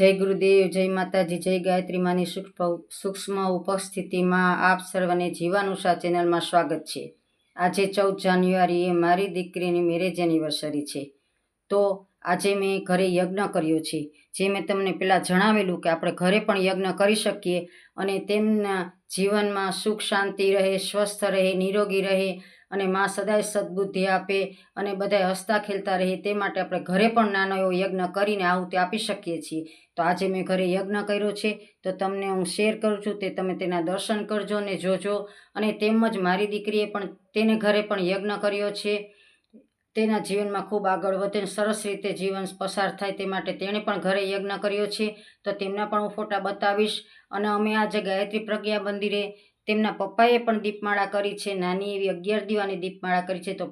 જય ગુરુદેવ, જય માતાજી, જય ગાયત્રી માની સૂક્ષ્મ ઉપસ્થિતિમાં આપ સર્વને જીવાનુષા ચેનલમાં સ્વાગત છે. આજે ચૌદ જાન્યુઆરીએ મારી દીકરીની મેરેજ એનિવર્સરી છે. તો આજે મેં ઘરે યજ્ઞ કર્યો છે. જે મેં તમને પહેલાં જણાવેલું કે આપણે ઘરે પણ યજ્ઞ કરી શકીએ અને તેમના જીવનમાં સુખ શાંતિ રહે, સ્વસ્થ રહે, નિરોગી રહે અને માં સદાય સદબુદ્ધિ આપે અને બધાય હસતા ખેલતા રહે તે માટે આપણે ઘરે પણ નાનો એવો યજ્ઞ કરીને આહુતિ આપી શકીએ છીએ. તો આજે મેં ઘરે યજ્ઞ કર્યો છે. તો તમને હું શેર કરું છું તે તમે તેના દર્શન કરજો અને જોજો અને તેમજ મારી દીકરીએ પણ તેને ઘરે પણ યજ્ઞ કર્યો છે. તેના જીવનમાં ખૂબ આગળ વધે સરસ રીતે જીવન પસાર થાય તે માટે તેણે પણ ઘરે યજ્ઞ કર્યો છે. તો તેમના પણ હું ફોટા બતાવીશ. અને અમે આજે ગાયત્રી પ્રજ્ઞા મંદિરે તેમના પપ્પાએ પણ દીપમાળા કરી છે. નાની એવી અગિયાર દીવાની દીપમાળા કરી છે. તો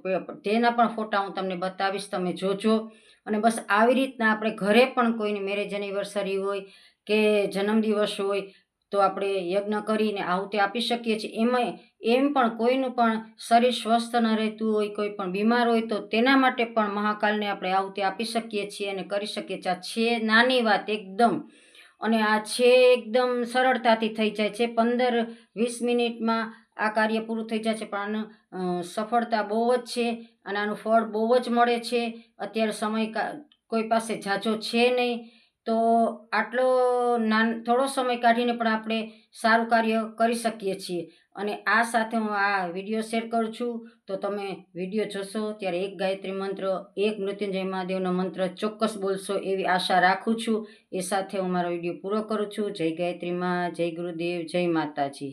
તેના પણ ફોટા હું તમને બતાવીશ. તમે જોજો. અને બસ આવી રીતના આપણે ઘરે પણ કોઈની મેરેજ એનિવર્સરી હોય કે જન્મદિવસ હોય તો આપણે યજ્ઞ કરીને આહુતિ આપી શકીએ છીએ. એમાં એમ પણ કોઈનું પણ શરીર સ્વસ્થ ન રહેતું હોય, કોઈ પણ બીમાર હોય, તો તેના માટે પણ મહાકાલને આપણે આહુતિ આપી શકીએ છીએ અને કરી શકીએ છીએ. આ છે નાની વાત એકદમ. અને આ છે એકદમ સરળતાથી થઈ જાય છે. પંદર વીસ મિનિટમાં આ કાર્ય પૂરું થઈ જાય છે. પણ આનું સફળતા બહુ જ છે અને આનું ફળ બહુ જ મળે છે. અત્યારે સમય કોઈ પાસે ઝાઝો છે નહીં. તો આટલો નાન, થોડો સમય કાઢીને પણ આપણે સારું કાર્ય કરી શકીએ છીએ. અને આ સાથે હું આ વીડિયો શેર કરું છું. તો તમે વીડિયો જોશો ત્યારે એક ગાયત્રી મંત્ર, એક મૃત્યુંજય મહાદેવનો મંત્ર ચોક્કસ બોલશો એવી આશા રાખું છું. એ સાથે હું મારો વીડિયો પૂરો કરું છું. જય ગાયત્રી માં, જય ગુરુદેવ, જય માતાજી.